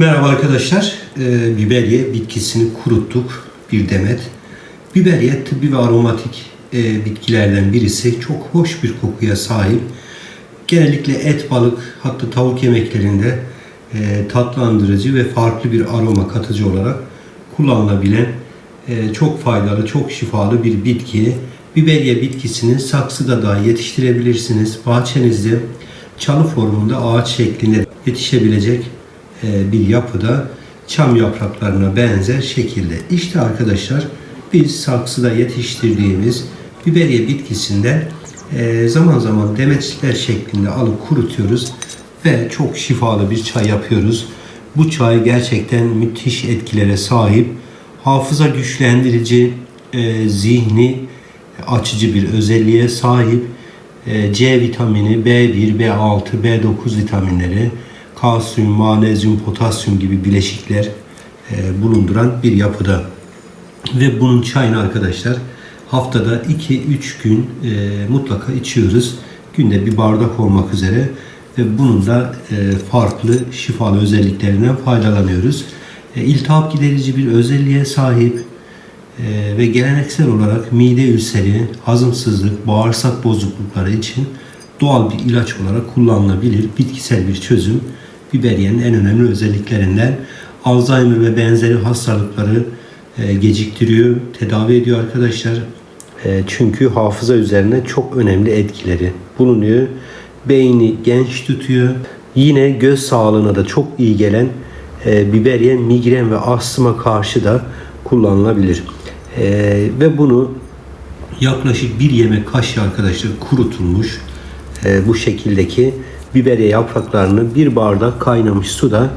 Merhaba arkadaşlar. Ee, biberiye bitkisini kuruttuk bir demet. Biberiye tıbbi ve aromatik e, bitkilerden birisi. Çok hoş bir kokuya sahip. Genellikle et, balık hatta tavuk yemeklerinde e, tatlandırıcı ve farklı bir aroma katıcı olarak kullanılabilen e, çok faydalı, çok şifalı bir bitki. Biberiye bitkisini saksıda da yetiştirebilirsiniz. Bahçenizde çalı formunda ağaç şeklinde yetişebilecek e, bir yapıda çam yapraklarına benzer şekilde. İşte arkadaşlar biz saksıda yetiştirdiğimiz biberiye bitkisinden e, zaman zaman demeçler şeklinde alıp kurutuyoruz ve çok şifalı bir çay yapıyoruz. Bu çay gerçekten müthiş etkilere sahip. Hafıza güçlendirici, e, zihni açıcı bir özelliğe sahip. E, C vitamini, B1, B6, B9 vitaminleri, kalsiyum, magnezyum, potasyum gibi bileşikler e, bulunduran bir yapıda. Ve bunun çayını arkadaşlar haftada 2-3 gün e, mutlaka içiyoruz. Günde bir bardak olmak üzere ve bunun da e, farklı şifalı özelliklerinden faydalanıyoruz. E, iltihap giderici bir özelliğe sahip e, ve geleneksel olarak mide ülseri, hazımsızlık, bağırsak bozuklukları için doğal bir ilaç olarak kullanılabilir bitkisel bir çözüm. Biberiyenin en önemli özelliklerinden Alzheimer ve benzeri hastalıkları e, geciktiriyor, tedavi ediyor arkadaşlar. E, çünkü hafıza üzerine çok önemli etkileri bulunuyor. Beyni genç tutuyor. Yine göz sağlığına da çok iyi gelen e, biberiye migren ve astıma karşı da kullanılabilir. E, ve bunu yaklaşık bir yemek kaşığı arkadaşlar kurutulmuş e, bu şekildeki biberiye yapraklarını bir bardak kaynamış suda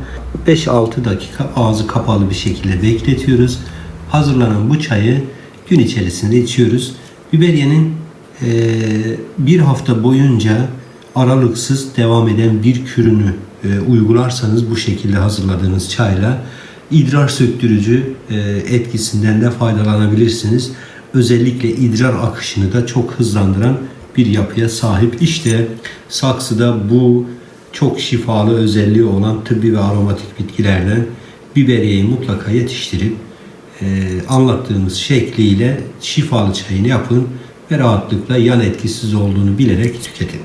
5-6 dakika ağzı kapalı bir şekilde bekletiyoruz. Hazırlanan bu çayı gün içerisinde içiyoruz. Biberiyenin e, bir hafta boyunca aralıksız devam eden bir kürünü e, uygularsanız bu şekilde hazırladığınız çayla idrar söktürücü e, etkisinden de faydalanabilirsiniz. Özellikle idrar akışını da çok hızlandıran bir yapıya sahip. İşte saksıda bu çok şifalı özelliği olan tıbbi ve aromatik bitkilerden biberiyeyi mutlaka yetiştirip e, anlattığımız şekliyle şifalı çayını yapın ve rahatlıkla yan etkisiz olduğunu bilerek tüketin.